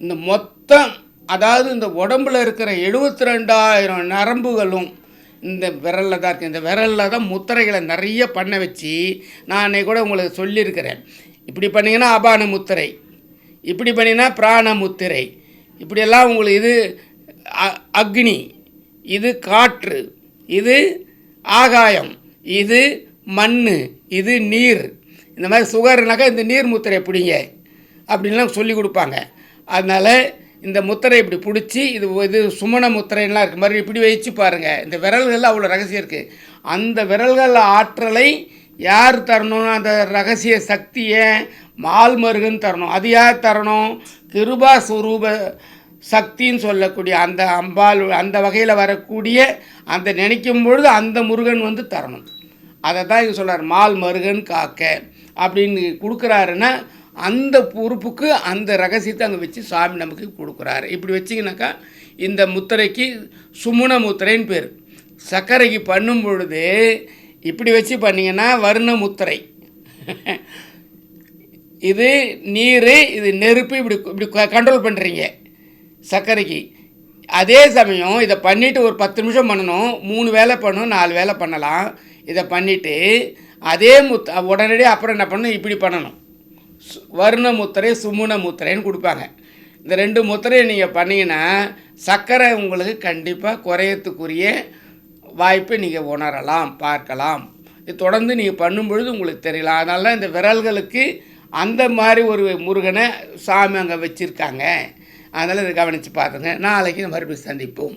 இந்த மொத்தம் அதாவது இந்த உடம்புல இருக்கிற எழுபத்தி ரெண்டாயிரம் நரம்புகளும் இந்த விரலில் தான் இருக்குது இந்த விரலில் தான் முத்திரைகளை நிறைய பண்ண வச்சு நான் அன்னைக்கு கூட உங்களுக்கு சொல்லியிருக்கிறேன். இப்படி பண்ணிங்கன்னா அபான முத்திரை இப்படி பண்ணினா பிராண முத்திரை இப்படியெல்லாம் உங்களுக்கு இது அ- அக்னி இது காற்று இது ஆகாயம் இது மண் இது நீர். இந்த மாதிரி சுகர்னாக்கா இந்த நீர் முத்திரை பிடிங்க அப்படின்லாம் சொல்லி கொடுப்பாங்க. அதனால் இந்த முத்திரை இப்படி பிடிச்சி இது இது சுமண முத்திரைலாம் இருக்குது மாதிரி இப்படி வச்சு பாருங்கள் இந்த விரல்களில் அவ்வளோ ரகசியம் இருக்குது அந்த விரல்கள் ஆற்றலை யார் தரணும் அந்த ரகசிய சக்தியை மால்மருகன் தரணும். அது யார் தரணும்? கிருபா சுரூப சக்தின்னு சொல்லக்கூடிய அந்த அம்பாள் அந்த வகையில் வரக்கூடிய அந்த நினைக்கும் பொழுது அந்த முருகன் வந்து தரணும். அதை தான் இங்கே சொல்கிறார் மால் மருகன் காக்க அப்படின்னு கொடுக்குறாருன்னா அந்த பொறுப்புக்கு அந்த ரகசியத்தை அங்கே வச்சு சாமி நமக்கு கொடுக்குறாரு. இப்படி வச்சிங்கனாக்கா இந்த முத்திரைக்கு சுமுன முத்திரைன்னு பேர். சர்க்கரைக்கு பண்ணும் பொழுது இப்படி வச்சு பண்ணிங்கன்னா வர்ண முத்திரை. இது நீர் இது நெருப்பு இப்படி இப்படி கண்ட்ரோல் பண்ணுறீங்க சர்க்கரைக்கு. அதே சமயம் இதை பண்ணிவிட்டு ஒரு பத்து நிமிஷம் பண்ணணும் மூணு வேலை பண்ணணும் நாலு வேலை பண்ணலாம். இதை பண்ணிவிட்டு அதே முத் உடனடியாக அப்புறம் என்ன பண்ணணும்? இப்படி பண்ணணும். வர்ண முத்திரை சுமுன முத்திரைன்னு கொடுப்பாங்க. இந்த ரெண்டு முத்திரையை நீங்கள் பண்ணீங்கன்னா சர்க்கரை உங்களுக்கு கண்டிப்பாக குறையத்துக்குரிய வாய்ப்பை நீங்கள் உணரலாம் பார்க்கலாம். இது தொடர்ந்து நீங்கள் பண்ணும் பொழுது உங்களுக்கு தெரியலாம் அதனால இந்த விரல்களுக்கு அந்த மாதிரி ஒரு முருகனை சாமி அங்கே வச்சுருக்காங்க. அதனால் இதை கவனித்து பார்த்துங்க. நாளைக்கு மறுபடியும் சந்திப்போம்.